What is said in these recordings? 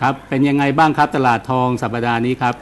ครับ เป็นยังไงบ้างครับตลาดทองสัปดาห์นี้ครับ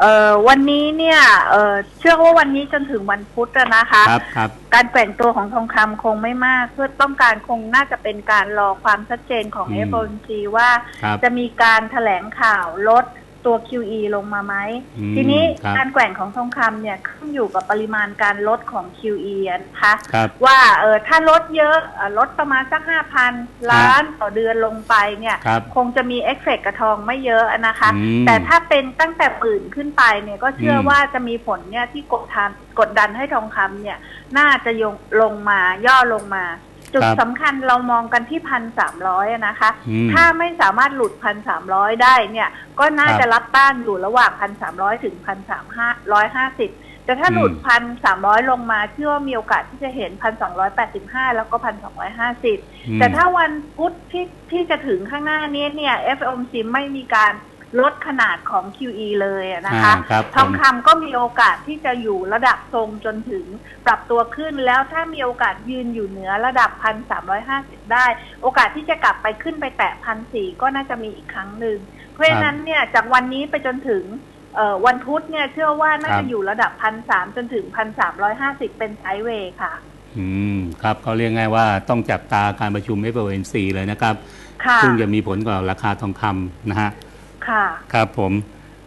เอ่อวันนี้เนี่ยเอ่อเชื่อว่าวันนี้จนถึงวันพุธอะนะคะ ครับครับการแกว่งตัวของทองคำคงไม่มาก เพื่อต้องการคงน่าจะเป็นการรอความชัดเจนของ อืม FOMC ว่าครับ จะมีการแถลงข่าวลด ตัว QE ลงมาไหม อืมทีนี้ครับ การแกว่งของทองคำเนี่ยขึ้นอยู่กับปริมาณการลดของ QE อะนะคะ ครับ ว่าเออถ้าลดเยอะเอ่อลดประมาณสักห้าพันล้านต่อเดือนลงไปเนี่ย ครับคงจะมีเอฟเฟกต์กับทองไม่เยอะนะคะ อืมแต่ถ้าเป็นตั้งแต่หมื่นขึ้นไปเนี่ยก็เชื่ออม ว่าจะมีผลเนี่ยที่กดทานกดดันให้ทองคำเนี่ย น่าจะยงลงมาย่อลงมา จุดครับสำคัญเรามองกันที่พันสามร้อยนะคะอืมถ้าไม่สามารถหลุดพันสามร้อยได้เนี่ย ก็น่าครับจะรับต้านอยู่ระหว่างพันสามร้อยถึงพันสามห้าร้อยห้าสิบแต่ถ้าหลุดอืมพันสามร้อยลงมาเชื่อว่ามีโอกาสที่จะเห็นพันสองร้อยแปดสิบห้าแล้วก็พันสองร้อยห้าสิบอืมแต่ถ้าวันพุธที่ที่จะถึงข้างหน้านี้เนี่ย FOMC ไม่มีการ ลดขนาดของ QE เลยอะนะคะอ่าครับทองผมคำก็มีโอกาสที่จะอยู่ระดับทรงจนถึงปรับตัวขึ้นแล้วถ้ามีโอกาสยืนอยู่เหนือระดับพันสามร้อยห้าสิบได้ โอกาสที่จะกลับไปขึ้นไปแตะพันสี่ก็น่าจะมีอีกครั้งหนึ่ง เพราะฉะนั้นเนี่ยจากวันนี้ไปจนถึงเอ่อวันพุธเนี่ยเชื่อว่าน่าครัจะบ อยู่ระดับพันสามจนถึงพันสามร้อยห้าสิบเป็นไซด์เวย์ค่ะ อืมครับเขาเรียกง่ายว่าต้องจับตาการประชุม FOMC เลยนะครับ ค่ะ ซึ่งจะมีผลกับราคาทองคำนะฮะ ค่ะ ครับผม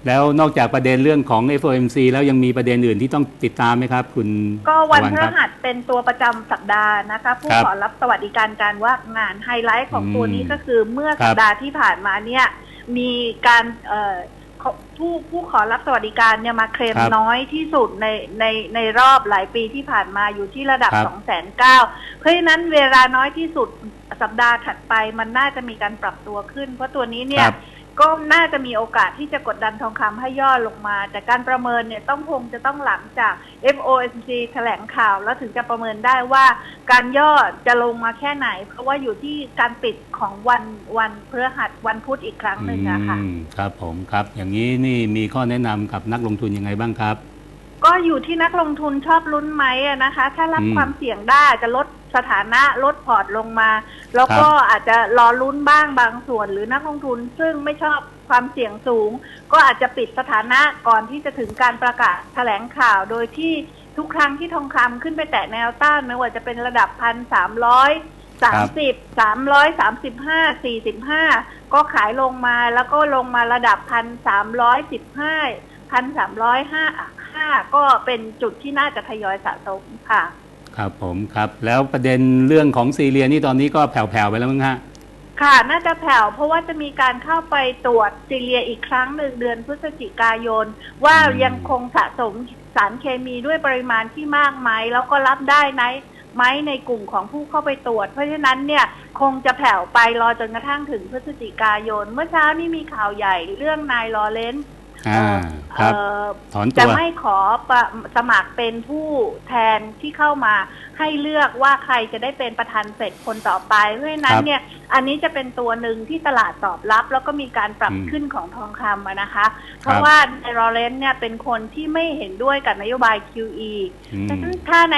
แล้วนอกจากประเด็นเรื่องของ FOMC แล้วยังมีประเด็นอื่นที่ต้องติดตามไหมครับ คุณก็วันตพฤครับหัสเป็นตัวประจำสัปดาห์นะคะ ผู้ครับขอรับสวัสดิการการว่างงานไฮไลท์ของอืมตัวนี้ก็คือเมื่อครับสัปดาห์ที่ผ่านมาเนี่ยมีการเอ่อขอผู้ผู้ขอรับสวัสดิการเนี่ยมาเคลมครับน้อยที่สุดในในในรอบหลายปีที่ผ่านมาอยู่ที่ระดับครับ2องแสนเก้าเพราะฉะนั้นเวลาน้อยที่สุดสัปดาห์ถัดไปมันน่าจะมีการปรับตัวขึ้น เพราะตัวนี้เนี่คยรับ ก็น่าจะมีโอกาสที่จะกดดันทองคำให้ย่อลงมา แต่การประเมินเนี่ยต้องคงจะต้องหลังจาก FOMC แถลงข่าวแล้วถึงจะประเมินได้ว่าการย่อจะลงมาแค่ไหน เพราะว่าอยู่ที่การปิดของวันวันพฤหัสวันพุธอีกครั้งหนึ่งอะค่ะอืมครับผมครับ อย่างนี้นี่มีข้อแนะนำกับนักลงทุนยังไงบ้างครับ ก็อยู่ที่นักลงทุนชอบลุ้นไหมอะนะคะ ถ้ารับอืม ความเสี่ยงได้อาจจะลด สถานะลดพอร์ตลงมา แล้วก็อาจจะรอลุ้นบ้างบางส่วนหรือนักลงทุนซึ่งไม่ชอบความเสี่ยงสูง ก็อาจจะปิดสถานะก่อนที่จะถึงการประกาศแถลงข่าวโดยที่ทุกครั้งที่ทองคำขึ้นไปแตะแนวต้านไม่ว่าจะเป็นระดับพันสามร้อยสามสิบสามร้อยสามสิบห้าสี่สิบห้าก็ขายลงมาแล้วก็ลงมาระดับพันสามร้อยสิบห้าพันสามร้อยห้าห้าก็เป็นจุดที่น่าจะทยอยสะสมค่ะ ครับผมครับ แล้วประเด็นเรื่องของซีเรียนี่ตอนนี้ก็แผ่วๆไปแล้วมั้งฮะค่ะ น่าจะแผ่วเพราะว่าจะมีการเข้าไปตรวจซีเรียอีกครั้งหนึ่งเดือนพฤศจิกายน ว่ายังคงสะสมสารเคมีด้วยปริมาณที่มากไหมแล้วก็รับได้ไหมไหมในกลุ่มของผู้เข้าไปตรวจ เพราะฉะนั้นเนี่ยคงจะแผ่วไปรอจนกระทั่งถึงพฤศจิกายน เมื่อเช้านี่มีข่าวใหญ่เรื่องนายลอเรนซ์ อ่าครับเอ่อถอนตัจะวไม่ขอประสมัครเป็นผู้แทนที่เข้ามาให้เลือกว่าใครจะได้เป็นประธานเฟดคนต่อไป เพราะฉะนั้นครับเนี่ยอันนี้จะเป็นตัวหนึ่งที่ตลาดตอบรับ แล้วก็มีการปรับอืมขึ้นของทองคำอะนะคะ เพราะว่าในลอเรนซ์เนี่ยเป็นคนที่ไม่เห็นด้วยกับนโยบาย QE อืมฉะนั้นถ้าใน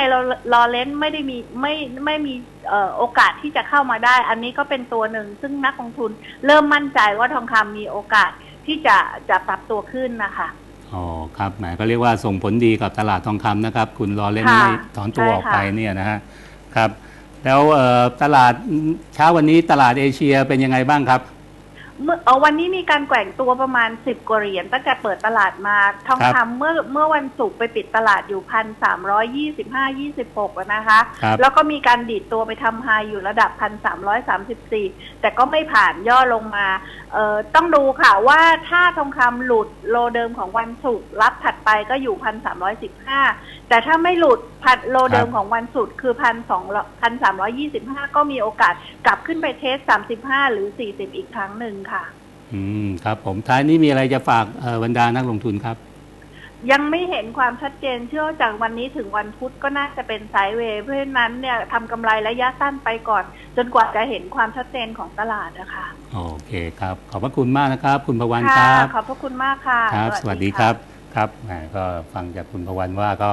ลอเรนซ์ไม่ได้มีไม่ไม่มีเอ่อโอกาสที่จะเข้ามาได้ อันนี้ก็เป็นตัวหนึ่งซึ่งนักลงทุนเริ่มมั่นใจว่าทองคำมีโอกาส ที่จะจะปรับตัวขึ้นนะคะอ๋อครับแหมก็เรียกว่าส่งผลดีกับตลาดทองคำนะครับ คุณรอเล่นค่ะไม่ถอนตัวใช่ออกไปค่ะเนี่ยนะฮะครับ แล้วเอ่อตลาดเช้าวันนี้ตลาดเอเชียเป็นยังไงบ้างครับ เมื่อเอ่อวันนี้มีการแกว่งตัวประมาณสิบกว่าเหรียญตั้งแต่เปิดตลาดมาทองครับคำเมื่อเมื่อวันศุกร์ไปปิดตลาดอยู่พันสามร้อยยี่สิบห้ายี่สิบหกนะคะครับแล้วก็มีการดีดตัวไปทำไฮอยู่ระดับพันสามร้อยสามสิบสี่แต่ก็ไม่ผ่านย่อลงมาเอ่อต้องดูค่ะว่าถ้าทองคำหลุดโลเดิมของวันศุกร์รับถัดไปก็อยู่พันสามร้อยสิบห้าแต่ถ้าไม่หลุดพันโลเดิมของวันศุกร์คือพันสองพันสามร้อยี่สิบห้าก็มีโอกาสกลับขึ้นไปเทสสามสิบห้าหรือสี่สิบอีกครั้งหนึ่งค่ะ อืมครับ ผมท้ายนี้มีอะไรจะฝากเอ่อบรรดานักลงทุนครับ ยังไม่เห็นความชัดเจนเชื่อว่าจากวันนี้ถึงวันพุธก็น่าจะเป็นไซด์เวย์เพราะฉะนั้นเนี่ยทำกำไรระยะสั้นไปก่อน จนกว่าจะเห็นความชัดเจนของตลาดนะคะโอเคครับ ขอบพระคุณมากนะครับ คุณพวันคค่ะรับขอบพระคุณมากค่ะครับ สวัสดีะครับครับแหมก็ฟังจากคุณพวันว่าก็